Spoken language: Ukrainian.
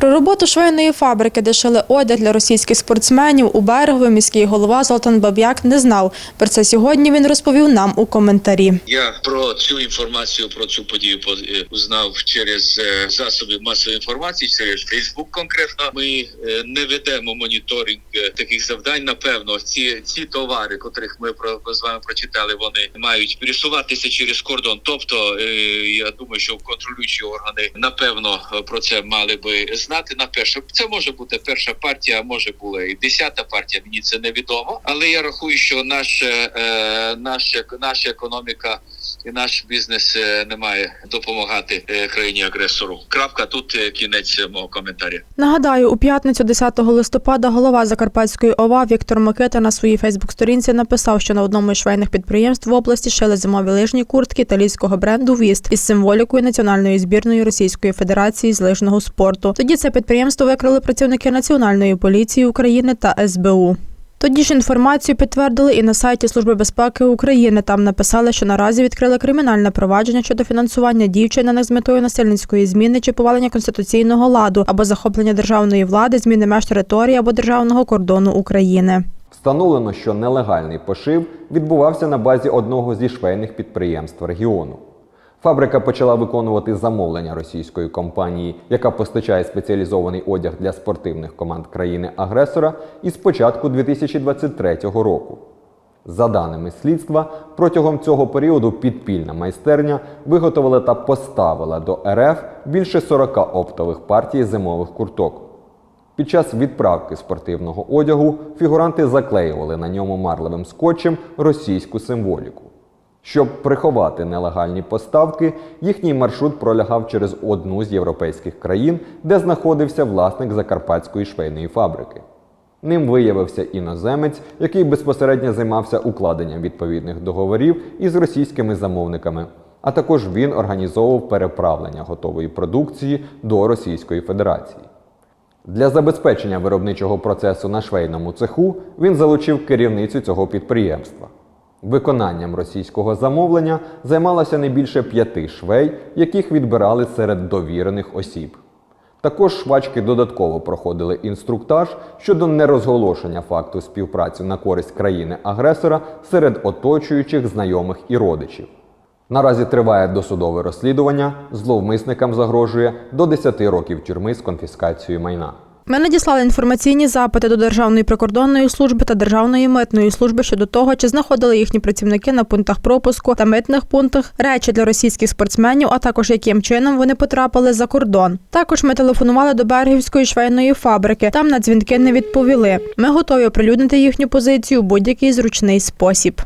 Про роботу швейної фабрики, де шили одяг для російських спортсменів, у Берегові міський голова Золтан Баб'як не знав. Про це сьогодні він розповів нам у коментарі. Я про цю інформацію про цю подію по- е, узнав через е, засоби масової інформації, через Фейсбук. Конкретно ми е, не ведемо моніторинг таких завдань. Напевно, ці ці товари, котрих ми про з вами прочитали, вони мають пересуватися через кордон. Тобто, я думаю, що контролюючі органи напевно про це мали би знати. На перше, це може бути перша партія, а може була і десята партія. Мені це невідомо. Але я рахую, що наша, е, наша, наша економіка і наш бізнес е, не має допомагати е, країні агресору. Крапка тут е, кінець мого коментаря. Нагадаю, у п'ятницю 10 листопада голова Закарпатської ОВА Віктор Микита на своїй Фейсбук-сторінці написав, що на одному із швейних підприємств в області шили зимові лижні куртки італійського бренду Віст із символікою національної збірної Російської Федерації з лижного спорту. Тоді це підприємство викрили працівники Національної поліції України та СБУ. Тоді ж інформацію підтвердили і на сайті Служби безпеки України. Там написали, що наразі відкрили кримінальне провадження щодо фінансування дій вчинених з метою насильницької зміни чи повалення конституційного ладу або захоплення державної влади, зміни меж території або державного кордону України. Встановлено, що нелегальний пошив відбувався на базі одного зі швейних підприємств регіону. Фабрика почала виконувати замовлення російської компанії, яка постачає спеціалізований одяг для спортивних команд країни-агресора, із початку 2023 року. За даними слідства, протягом цього періоду підпільна майстерня виготовила та поставила до РФ більше 40 оптових партій зимових курток. Під час відправки спортивного одягу фігуранти заклеювали на ньому марливим скотчем російську символіку. Щоб приховати нелегальні поставки, їхній маршрут пролягав через одну з європейських країн, де знаходився власник закарпатської швейної фабрики. Ним виявився іноземець, який безпосередньо займався укладенням відповідних договорів із російськими замовниками. А також він організовував переправлення готової продукції до Російської Федерації. Для забезпечення виробничого процесу на швейному цеху він залучив керівницю цього підприємства. Виконанням російського замовлення займалося не більше п'яти швей, яких відбирали серед довірених осіб. Також швачки додатково проходили інструктаж щодо нерозголошення факту співпраці на користь країни-агресора серед оточуючих знайомих і родичів. Наразі триває досудове розслідування, зловмисникам загрожує до 10 років тюрми з конфіскацією майна. Ми надіслали інформаційні запити до Державної прикордонної служби та Державної митної служби щодо того, чи знаходили їхні працівники на пунктах пропуску та митних пунктах речі для російських спортсменів, а також яким чином вони потрапили за кордон. Також ми телефонували до Бергівської швейної фабрики. Там на дзвінки не відповіли. Ми готові оприлюднити їхню позицію у будь-який зручний спосіб.